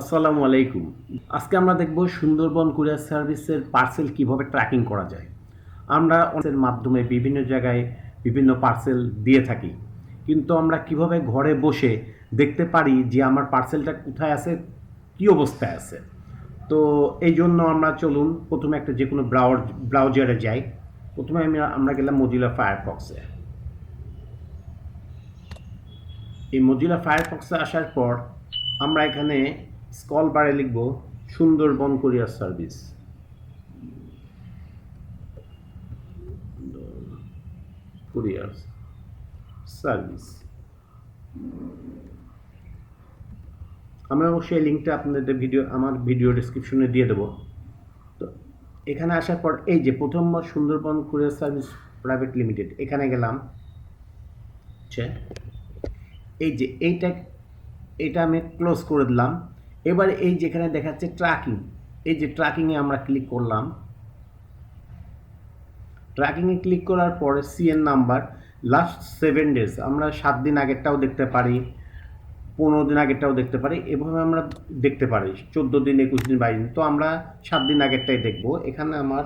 আসসালামু আলাইকুম। আজকে আমরা দেখব সুন্দরবন কুরিয়ার সার্ভিসের পার্সেল কীভাবে ট্র্যাকিং করা যায়। আমরা অনেকের মাধ্যমে বিভিন্ন জায়গায় বিভিন্ন পার্সেল দিয়ে থাকি। কিন্তু আমরা কীভাবে ঘরে বসে দেখতে পারি যে আমার পার্সেলটা কোথায় আছে, কী অবস্থায় আছে? তো এই জন্য আমরা চলুন, প্রথমে একটা যে কোনো ব্রাউজ, ব্রাউজারে যাই। প্রথমে আমি, আমরা গেলাম মজিলা ফায়ারফক্সে এই মজিলা ফায়ারফক্সে আসার পর আমরা এখানে স্কল বারে লিখব, সুন্দরবন কোরিয়ার সার্ভিস। কোরিয়ার সার্ভিস। আমি অবশ্যই লিঙ্কটা আপনাদের ভিডিও, আমার ভিডিও ডিসক্রিপশনে দিয়ে দেবো। তো এখানে আসার পর, এই যে প্রথমবার Sundarban courier service private limited, এখানে গেলাম। হচ্ছে এই যে এইটা, এটা আমি ক্লোজ করে দিলাম। এবার এই যেখানে দেখাচ্ছে ট্র্যাকিং এই যে ট্র্যাকিংয়ে আমরা ক্লিক করলাম। ট্র্যাকিংয়ে ক্লিক করার পরে CN number last seven days আমরা সাত দিন আগেরটাও দেখতে পারি, পনেরো দিন আগেরটাও দেখতে পারি, এভাবে আমরা দেখতে পারি, চোদ্দ দিন, একুশ দিন, বাইশ দিন। তো আমরা সাত দিন আগেরটাই দেখব। এখানে আমার,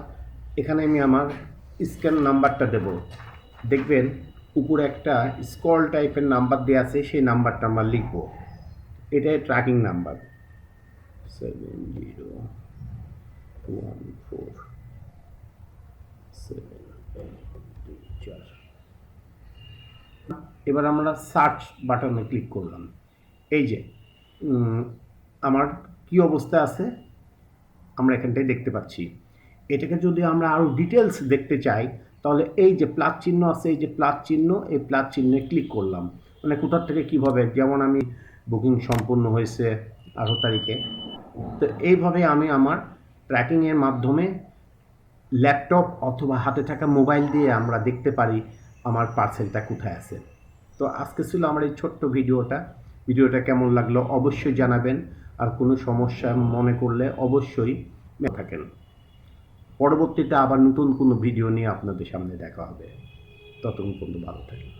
এখানে আমি আমার স্ক্যান নাম্বারটা দেব। দেখবেন, উপরে একটা স্কল টাইপের নাম্বার দেওয়া আছে, সেই নাম্বারটা আমরা লিখব। এটাই tracking number seven zero one four seven চার এবার আমরা সার্চ বাটনে ক্লিক করলাম এই যে আমার কি অবস্থা আছে আমরা এখানটায় দেখতে পাচ্ছি এটাকে যদি আমরা আরও ডিটেলস দেখতে চাই তাহলে এই যে প্লাস চিহ্ন আছে এই যে প্লাস চিহ্ন এই প্লাস চিহ্নে ক্লিক করলাম মানে কোথার থেকে কীভাবে যেমন আমি বুকিং সম্পূর্ণ হয়েছে আঠারো তারিখে। তো এইভাবে আমি আমার ট্র্যাকিংয়ের মাধ্যমে ল্যাপটপ অথবা হাতে থাকা মোবাইল দিয়ে আমরা দেখতে পারি আমার পার্সেলটা কোথায় আছে। তো আজকে ছিল আমার এই ছোট্ট ভিডিওটা। ভিডিওটা কেমন লাগল অবশ্যই জানাবেন। আর কোনো সমস্যা মনে করলে অবশ্যই থাকেন। পরবর্তীতে আবার নতুন কোনো ভিডিও নিয়ে আপনাদের সামনে দেখা হবে। ততক্ষণ পর্যন্ত ভালো থাকেন